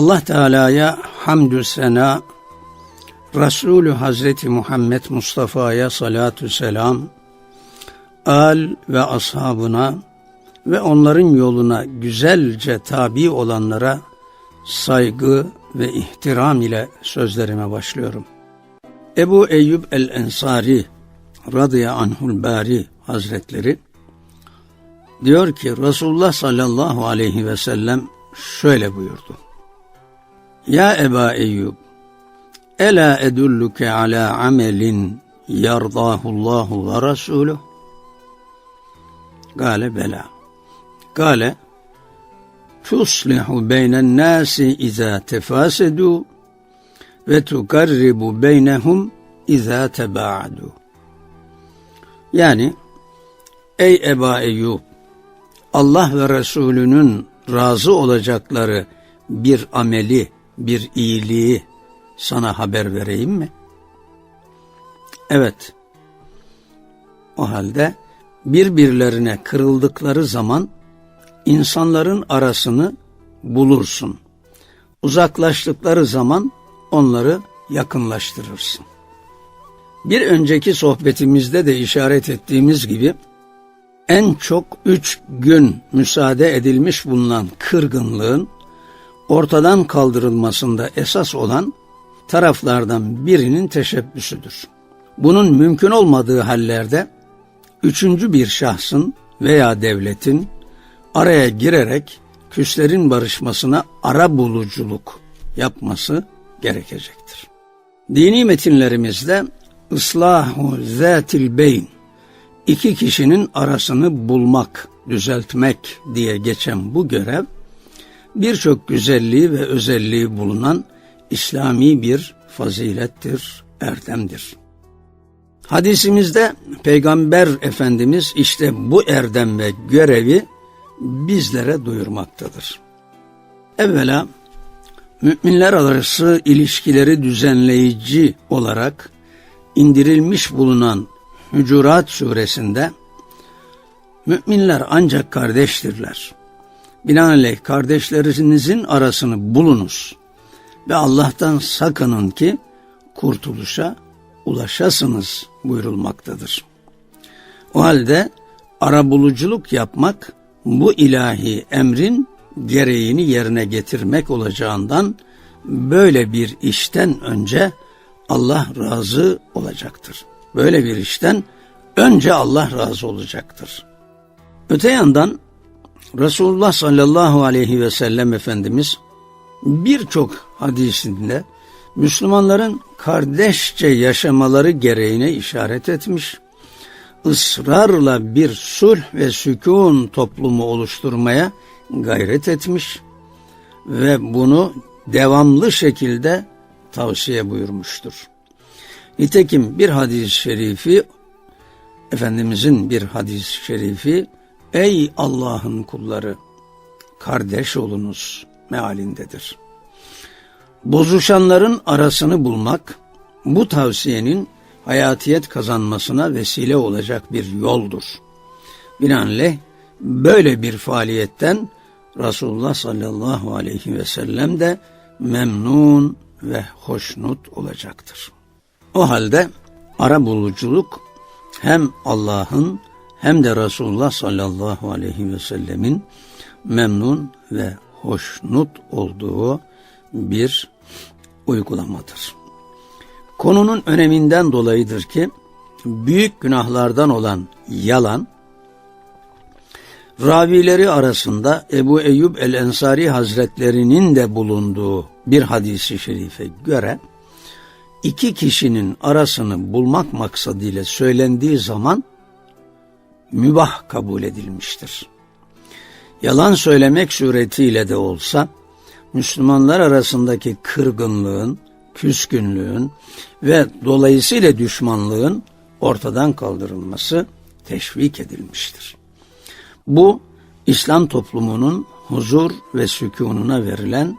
Allah Teala'ya hamdü sena, Resulü Hazreti Muhammed Mustafa'ya salatü selam, al ve ashabına ve onların yoluna güzelce tabi olanlara saygı ve ihtiram ile sözlerime başlıyorum. Ebu Eyyub el-Ensari radıya anhul bari hazretleri diyor ki Resulullah sallallahu aleyhi ve sellem şöyle buyurdu. Ya Eba Eyyub Ela edulluke ala amelin yardahullahu ve resuluh Gale bela Gale tuslihu beynen nasi iza tefasedu ve tukarribu beynehum iza tebaadu. Yani ey Eba Eyyub Allah ve Resulünün razı olacakları bir ameli, bir iyiliği sana haber vereyim mi? Evet. O halde birbirlerine kırıldıkları zaman insanların arasını bulursun. Uzaklaştıkları zaman onları yakınlaştırırsın. Bir önceki sohbetimizde de işaret ettiğimiz gibi en çok üç gün müsaade edilmiş bulunan kırgınlığın ortadan kaldırılmasında esas olan taraflardan birinin teşebbüsüdür. Bunun mümkün olmadığı hallerde üçüncü bir şahsın veya devletin araya girerek küslerin barışmasına ara buluculuk yapması gerekecektir. Dini metinlerimizde ıslahu zatil beyn iki kişinin arasını bulmak, düzeltmek diye geçen bu görev birçok güzelliği ve özelliği bulunan İslami bir fazilettir, erdemdir. Hadisimizde Peygamber Efendimiz işte bu erdem ve görevi bizlere duyurmaktadır. Evvela müminler arası ilişkileri düzenleyici olarak indirilmiş bulunan Hücurat suresinde müminler ancak kardeştirler. Binaenaleyh kardeşlerinizin arasını bulunuz ve Allah'tan sakının ki kurtuluşa ulaşasınız buyurulmaktadır. O halde arabuluculuk yapmak bu ilahi emrin gereğini yerine getirmek olacağından böyle bir işten önce Allah razı olacaktır. Böyle bir işten önce Allah razı olacaktır. Öte yandan Resulullah sallallahu aleyhi ve sellem Efendimiz birçok hadisinde Müslümanların kardeşçe yaşamaları gereğine işaret etmiş, ısrarla bir sulh ve sükun toplumu oluşturmaya gayret etmiş ve bunu devamlı şekilde tavsiye buyurmuştur. Nitekim bir hadis-i şerifi, Efendimizin bir hadis-i şerifi, Ey Allah'ın kulları, kardeş olunuz mealindedir. Bozuşanların arasını bulmak, bu tavsiyenin hayatiyet kazanmasına vesile olacak bir yoldur. Binaenaleyh böyle bir faaliyetten Resulullah sallallahu aleyhi ve sellem de memnun ve hoşnut olacaktır. O halde ara buluculuk hem Allah'ın hem de Resulullah sallallahu aleyhi ve sellemin memnun ve hoşnut olduğu bir uygulamadır. Konunun öneminden dolayıdır ki büyük günahlardan olan yalan ravileri arasında Ebu Eyyub el-Ensari Hazretlerinin de bulunduğu bir hadisi şerife göre iki kişinin arasını bulmak maksadıyla söylendiği zaman mübah kabul edilmiştir. Yalan söylemek suretiyle de olsa Müslümanlar arasındaki kırgınlığın, küskünlüğün ve dolayısıyla düşmanlığın ortadan kaldırılması teşvik edilmiştir. Bu İslam toplumunun huzur ve sükununa verilen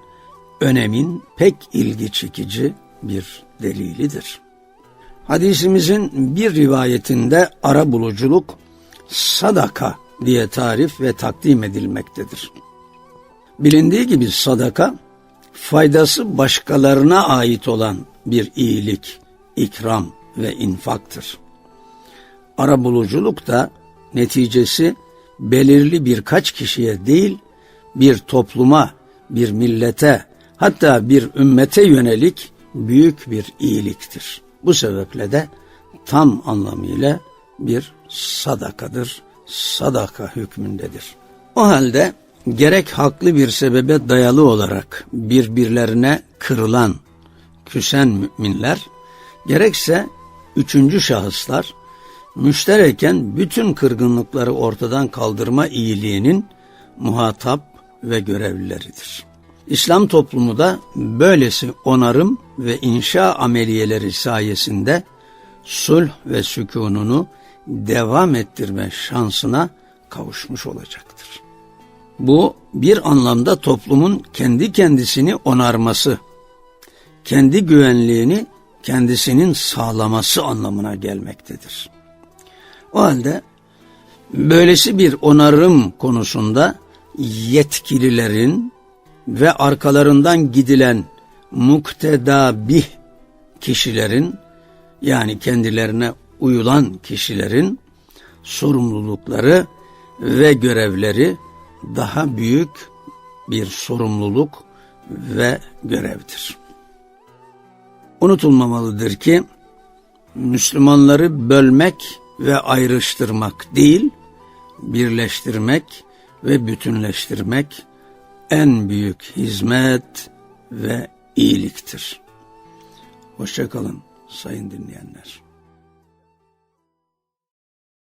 önemin pek ilgi çekici bir delilidir. Hadisimizin bir rivayetinde ara buluculuk sadaka diye tarif ve takdim edilmektedir. Bilindiği gibi sadaka faydası başkalarına ait olan bir iyilik, ikram ve infaktır. Arabuluculuk da neticesi belirli birkaç kişiye değil, bir topluma, bir millete, hatta bir ümmete yönelik büyük bir iyiliktir. Bu sebeple de tam anlamıyla bir sadakadır, sadaka hükmündedir. O halde gerek haklı bir sebebe dayalı olarak birbirlerine kırılan, küsen müminler, gerekse üçüncü şahıslar, müştereken bütün kırgınlıkları ortadan kaldırma iyiliğinin muhatap ve görevlileridir. İslam toplumu da böylesi onarım ve inşa ameliyeleri sayesinde sulh ve sükununu devam ettirme şansına kavuşmuş olacaktır. Bu bir anlamda toplumun kendi kendisini onarması, kendi güvenliğini kendisinin sağlaması anlamına gelmektedir. O halde böylesi bir onarım konusunda yetkililerin ve arkalarından gidilen muktedabih kişilerin yani kendilerine uyulan kişilerin sorumlulukları ve görevleri daha büyük bir sorumluluk ve görevdir. Unutulmamalıdır ki Müslümanları bölmek ve ayrıştırmak değil, birleştirmek ve bütünleştirmek en büyük hizmet ve iyiliktir. Hoşçakalın sayın dinleyenler.